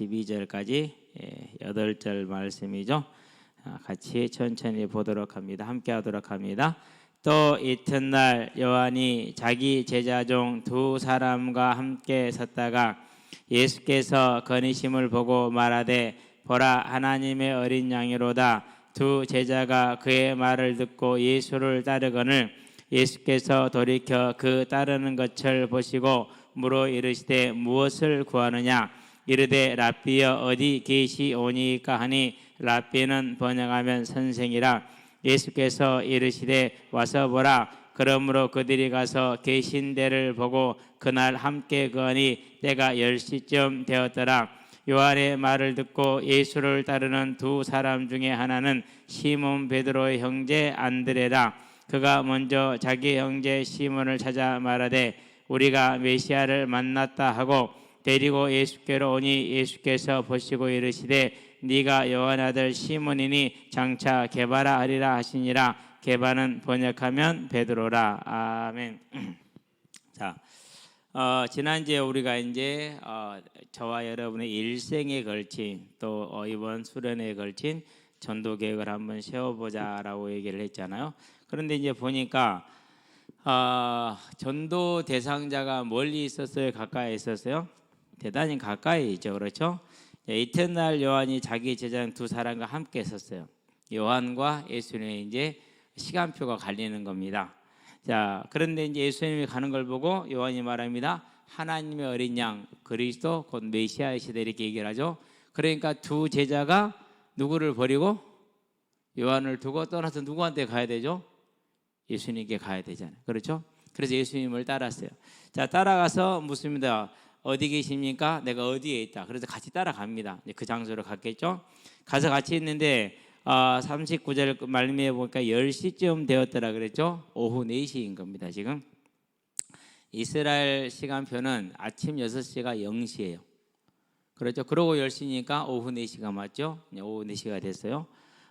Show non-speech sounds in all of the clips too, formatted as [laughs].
12절까지 여덟 절 말씀이죠. 아, 같이 천천히 보도록 합니다. 함께 하도록 합니다. 또 이튿날 요한이 자기 제자 중 두 사람과 함께 섰다가 예수께서 건의심을 보고 말하되 보라 하나님의 어린 양이로다 두 제자가 그의 말을 듣고 예수를 따르거늘 예수께서 돌이켜 그 따르는 것을 보시고 물어 이르시되 무엇을 구하느냐 이르되 라비여 어디 계시오니까 하니 라비는 번역하면 선생이라. 예수께서 이르시되 와서 보라. 그러므로 그들이 가서 계신 데를 보고 그날 함께 거하니 때가 열 시쯤 되었더라. 요한의 말을 듣고 예수를 따르는 두 사람 중에 하나는 시몬 베드로의 형제 안드레라 그가 먼저 자기 형제 시몬을 찾아 말하되 우리가 메시아를 만났다 하고 데리고 예수께로 오니 예수께서 보시고 이르시되 네가 요한 아들 시몬이니 장차 개바라 하리라 하시니라 개바는 번역하면 베드로라 아멘. [clears throat] 자, 어, 지난주에 우리가 이제 어, 저와 여러분의 일생에 걸친 또 어, 이번 수련회에 걸친 전도 계획을 한번 세워보자라고 얘기를 했잖아요. 그런데 이제 보니까 어, 전도 대상자가 멀리 있었어요, 가까이 있었어요? 대단히 가까이 있죠, 그렇죠? 예, 이튿날 요한이 자기 제자 두 사람과 함께 있었어요. 요한과 예수님의 이제 시간표가 갈리는 겁니다. 자, 그런데 이제 예수님이 가는 걸 보고 요한이 말합니다. 하나님의 어린 양 그리스도 곧 메시아이시다 이렇게 얘기를 하죠. 그러니까 두 제자가 누구를 버리고 요한을 두고 떠나서 누구한테 가야 되죠? 예수님께 가야 되잖아요. 그렇죠? 그래서 예수님을 따랐어요. 자, 따라가서 묻습니다. 어디 계십니까? 내가 어디에 있다. 그래서 같이 따라갑니다. 그 장소로 갔겠죠? 가서 같이 있는데 어, 39절 말미에 보니까 10시쯤 되었더라 그랬죠? 오후 4시인 겁니다, 지금. 이스라엘 시간표는 아침 6시가 0시예요. 그렇죠? 그러고 10시니까 오후 4시가 맞죠? 오후 4시가 됐어요.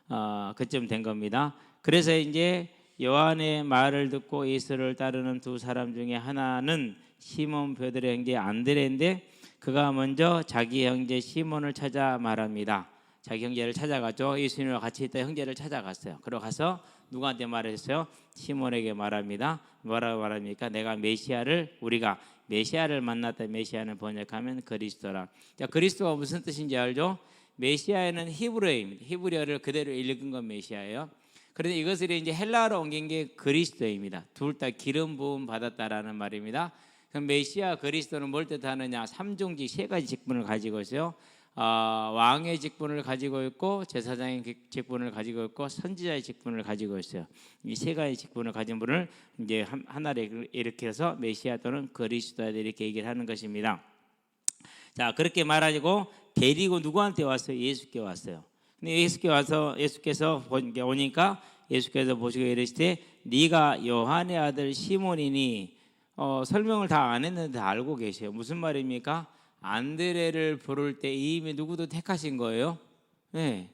어, 그쯤 된 겁니다. 그래서 이제 요한의 말을 듣고 예수를 따르는 두 사람 중에 하나는 시몬 베드로의 형제 안드레인데 그가 먼저 자기 형제 시몬을 찾아 말합니다. 자기 형제를 찾아갔죠. 예수님과 같이 있던 형제를 찾아갔어요. 그러고 가서 누구한테 말했어요? 시몬에게 말합니다. 뭐라고 말합니까? 내가 메시아를 우리가 메시아를 만났다. 메시아는 번역하면 그리스도라. 자, 그리스도가 무슨 뜻인지 알죠? 메시아에는 히브리어입니다. 히브리어를 그대로 읽은 건 메시아예요. 그런데 이것을 이제 헬라어로 옮긴 게 그리스도입니다. 둘 다 기름 부음 받았다라는 말입니다. 그럼 메시아 그리스도는 뭘 뜻하느냐? 삼종직 세 가지 직분을 가지고 있어요. 어, 왕의 직분을 가지고 있고 제사장의 직분을 가지고 있고 선지자의 직분을 가지고 있어요. 이 세 가지 직분을 가진 분을 이제 하나를 이렇게 해서 메시아 또는 그리스도다 이렇게 얘기를 하는 것입니다. 자 그렇게 말하고 데리고 누구한테 왔어요? 예수께 왔어요. 근데 예수께 와서 예수께서 오니까 예수께서 보시고 이르시되 네가 요한의 아들 시몬이니 어, 설명을 다 안 했는데 알고 계세요. 무슨 말입니까? 안드레를 부를 때 이미 누구도 택하신 거예요? 네.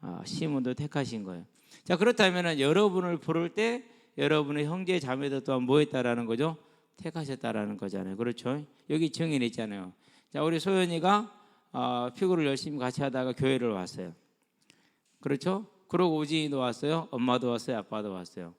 아, 시몬도 택하신 거예요. 자, 그렇다면 여러분을 부를 때 여러분의 형제 자매도 또한 뭐 했다라는 거죠? 택하셨다라는 거잖아요. 그렇죠? 여기 증인 있잖아요. 자, 우리 소연이가 어, 피구를 열심히 같이 하다가 교회를 왔어요. 그렇죠? 그러고 우진이도 왔어요. 엄마도 왔어요. 아빠도 왔어요.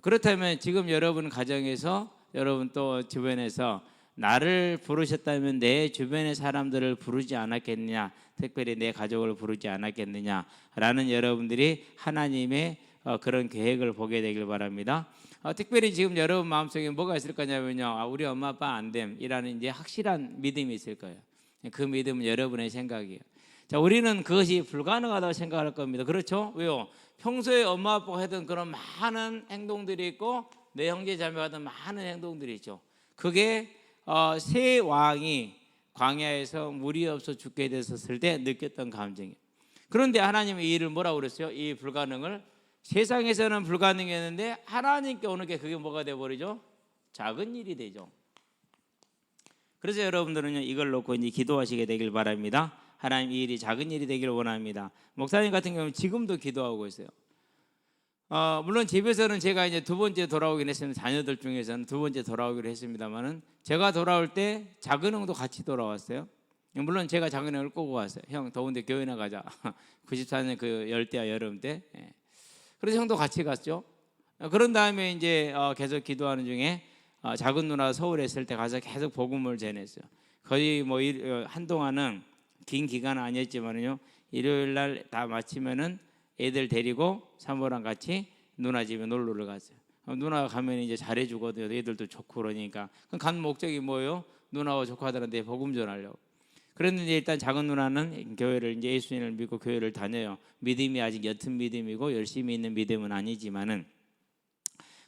그렇다면 지금 여러분 가정에서 여러분 또 주변에서 나를 부르셨다면 내 주변의 사람들을 부르지 않았겠느냐 특별히 내 가족을 부르지 않았겠느냐라는 여러분들이 하나님의 어, 그런 계획을 보게 되길 바랍니다. 어, 특별히 지금 여러분 마음속에 뭐가 있을 거냐면요, 아, 우리 엄마 아빠 안 됨이라는 이제 확실한 믿음이 있을 거예요. 그 믿음은 여러분의 생각이에요. 자, 우리는 그것이 불가능하다고 생각할 겁니다. 그렇죠? 왜요? 평소에 엄마 아빠가 하던 그런 많은 행동들이 있고 내 형제 자매가 하던 많은 행동들이 있죠. 그게 어, 새 왕이 광야에서 물이 없어 죽게 됐었을 때 느꼈던 감정이에요. 그런데 하나님은 이 일을 뭐라고 그랬어요? 이 불가능을 세상에서는 불가능했는데 하나님께 오는 게 그게 뭐가 돼 버리죠? 작은 일이 되죠. 그래서 여러분들은요 이걸 놓고 이제 기도하시게 되길 바랍니다. 하나님 이 일이 작은 일이 되기를 원합니다. 목사님 같은 경우는 지금도 기도하고 있어요. 어, 물론 집에서는 제가 이제 두 번째 돌아오긴 했습니다. 자녀들 중에서는 두 번째 돌아오기로 했습니다만은 제가 돌아올 때 작은 형도 같이 돌아왔어요. 물론 제가 작년에 끌고 왔어요. 형 더운데 교회나 가자. [laughs] 94년 그 열대야 여름 때. 예. 그래서 형도 같이 갔죠. 어, 그런 다음에 이제 어, 계속 기도하는 중에 어, 작은 누나 서울에 있을 때 가서 계속 복음을 전했어요. 거의 뭐 일- 어, 한동안은 긴 기간은 아니었지만요. 일요일 날 다 마치면은 애들 데리고 사모랑 같이 누나 집에 놀러를 갔어요. 어, 누나가 가면 이제 잘해주거든요. 애들도 좋고 그러니까. 간 목적이 뭐예요? 누나와 조카들한테 복음 전하려고. 그랬는데 일단 작은 누나는 교회를 이제 예수님을 믿고 교회를 다녀요. 믿음이 아직 옅은 믿음이고 열심히 있는 믿음은 아니지만은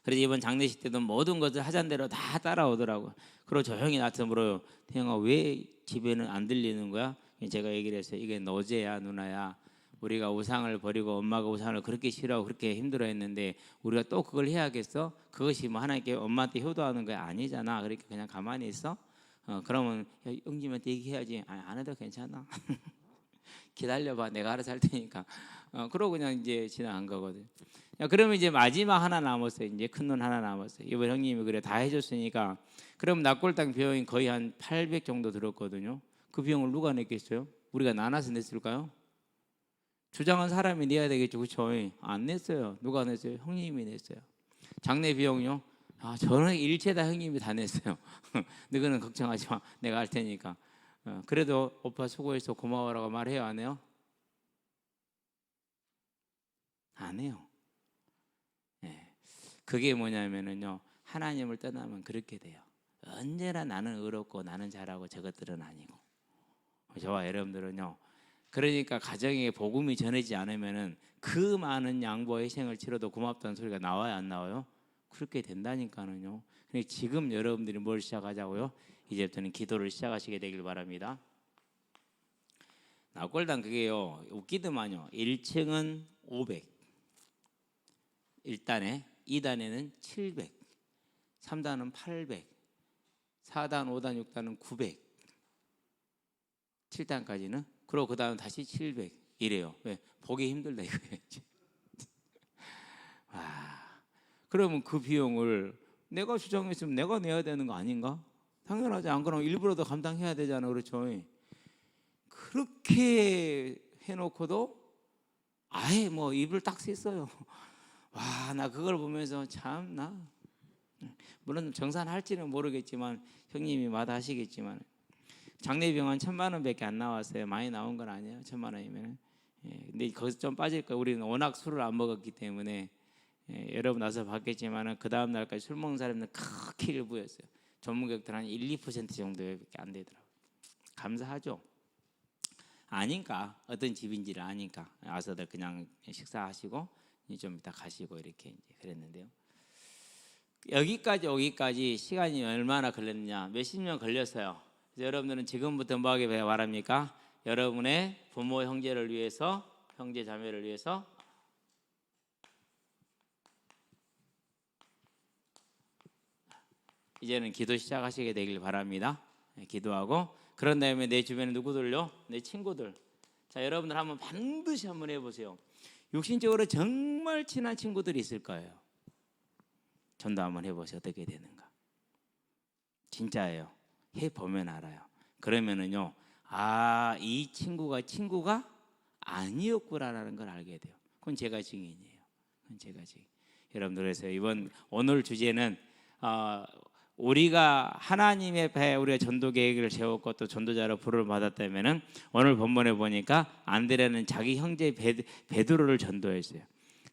그래서 이번 장례식 때도 모든 것을 하잔 대로 다 따라오더라고. 그리고 조용히 나한테 물어요. 태영아 왜 집에는 안 들리는 거야? 제가 얘기를 했어요. 이게 노제야 누나야. 우리가 우상을 버리고 엄마가 우상을 그렇게 싫어하고 그렇게 힘들어했는데 우리가 또 그걸 해야겠어? 그것이 뭐 하나님께 엄마한테 효도하는 거 아니잖아. 그러니까 그냥 가만히 있어. 어 그러면 야, 영님한테 얘기해야지. 아니, 안 해도 괜찮아. [laughs] 기다려봐. 내가 알아서 할 테니까. 어 그러고 그냥 이제 지나간 거거든. 야, 그러면 이제 마지막 하나 남았어요. 이제 큰 눈 하나 남았어요. 이번 형님이 그래 다 해줬으니까. 그럼 낙골당 비용이 거의 한 800 정도 들었거든요. 그 비용을 누가 냈겠어요? 우리가 나눠서 냈을까요? 주장한 사람이 내야 되겠죠, 그렇죠? 안 냈어요. 누가 냈어요? 형님이 냈어요. 장례 비용요? 아, 저는 일체 다 형님이 다 냈어요. [laughs] 너희는 걱정하지 마, 내가 할 테니까. 어, 그래도 오빠 수고해서 고마워라고 말해요, 안 해요? 안 해요. 예. 그게 뭐냐면은요, 하나님을 떠나면 그렇게 돼요. 언제나 나는 의롭고 나는 잘하고 저것들은 아니고. 저와 여러분들은요, 그러니까 가정에 복음이 전해지지 않으면은 그 많은 양보와 희생을 치러도 고맙다는 소리가 나와야 안 나와요? 그렇게 된다니까는요. 그러니까 지금 여러분들이 뭘 시작하자고요? 이제부터는 기도를 시작하시게 되길 바랍니다. 낙골당 그게요 웃기더만요. 1층은 500, 1단에 2단에는 700, 3단은 800, 4단, 5단, 6단은 900, 7단까지는 그리고 그 다음 다시 700 이래요. 왜 보기 힘들다 이거예요. [laughs] 아 그러면 그 비용을 내가 주장했으면 내가 내야 되는 거 아닌가? 당연하지 안 그러면 일부러도 감당해야 되잖아, 그렇죠? 그렇게 해놓고도 아예 뭐 입을 딱 셌어요. [laughs] 와, 나 그걸 보면서 참 나 물론 정산할지는 모르겠지만 형님이 마다하시겠지만 장례비용 한 천만 원밖에 안 나왔어요. 많이 나온 건 아니에요. 천만 원이면. 예, 근데 거기서 좀 빠질 거예요. 우리는 워낙 술을 안 먹었기 때문에 예, 여러분 나서 봤겠지만은 그 다음 날까지 술 먹는 사람들은 크게 일부였어요. 전문객들 한 1, 2% 정도밖에 안 되더라고요. 감사하죠. 아니까 어떤 집인지를 아니까 와서들 그냥 식사하시고 좀 이따 가시고 이렇게 이제 그랬는데요. 여기까지 오기까지 시간이 얼마나 걸렸느냐? 몇십 년 걸렸어요. 여러분들은 지금부터 뭐 하길 바랍니까? 여러분의 부모 형제를 위해서 형제 자매를 위해서 이제는 기도 시작하시게 되길 바랍니다. 네, 기도하고 그런 다음에 내 주변에 누구들요? 내 친구들. 자, 여러분들 한번 반드시 한번 해보세요. 육신적으로 정말 친한 친구들이 있을 거예요. 전도 한번 해보세요. 어떻게 되는가? 진짜예요. 해 보면 알아요. 그러면은요, 아, 이 친구가 친구가 아니었구나라는 걸 알게 돼요. 그건 제가 증인이에요. 그건 제가 증인. 여러분들 그래서 이번 오늘 주제는 어, 우리가 하나님의 배 우리가 전도 계획을 세웠고 또 전도자로 부름을 받았다면은 오늘 본문에 보니까 안드레는 자기 형제 베, 베드로를 전도했어요.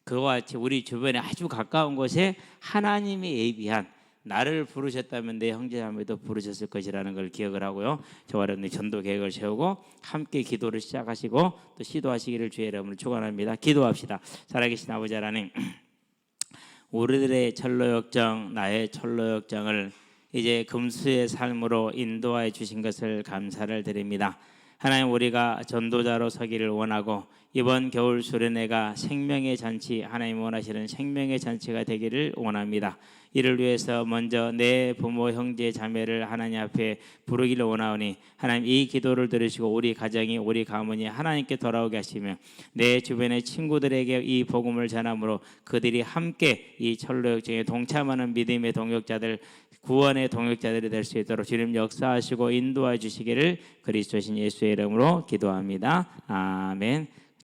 그와 같이 우리 주변에 아주 가까운 곳에 하나님이 예비한 나를 부르셨다면 내 형제 자매도 부르셨을 것이라는 걸 기억을 하고요. 저와 여러분이 전도 계획을 세우고 함께 기도를 시작하시고 또 시도하시기를 주의 이름으로 축원합니다. 기도합시다. 살아계신 아버지 하나님 [clears throat] 우리들의 철로 역정 나의 철로 역정을 이제 금수의 삶으로 인도하여 주신 것을 감사를 드립니다. 하나님 우리가 전도자로 서기를 원하고 이번 겨울 수련회가 생명의 잔치 하나님 원하시는 생명의 잔치가 되기를 원합니다. 이를 위해서 먼저 내 부모 형제 자매를 하나님 앞에 부르기를 원하오니 하나님 이 기도를 들으시고 우리 가정이 우리 가문이 하나님께 돌아오게 하시며 내 주변의 친구들에게 이 복음을 전함으로 그들이 함께 이 철로 역정에 동참하는 믿음의 동역자들 구원의 동역자들이 될 수 있도록 주님 역사하시고 인도해 주시기를 그리스도신 예수의 이름으로 기도합니다. 아멘.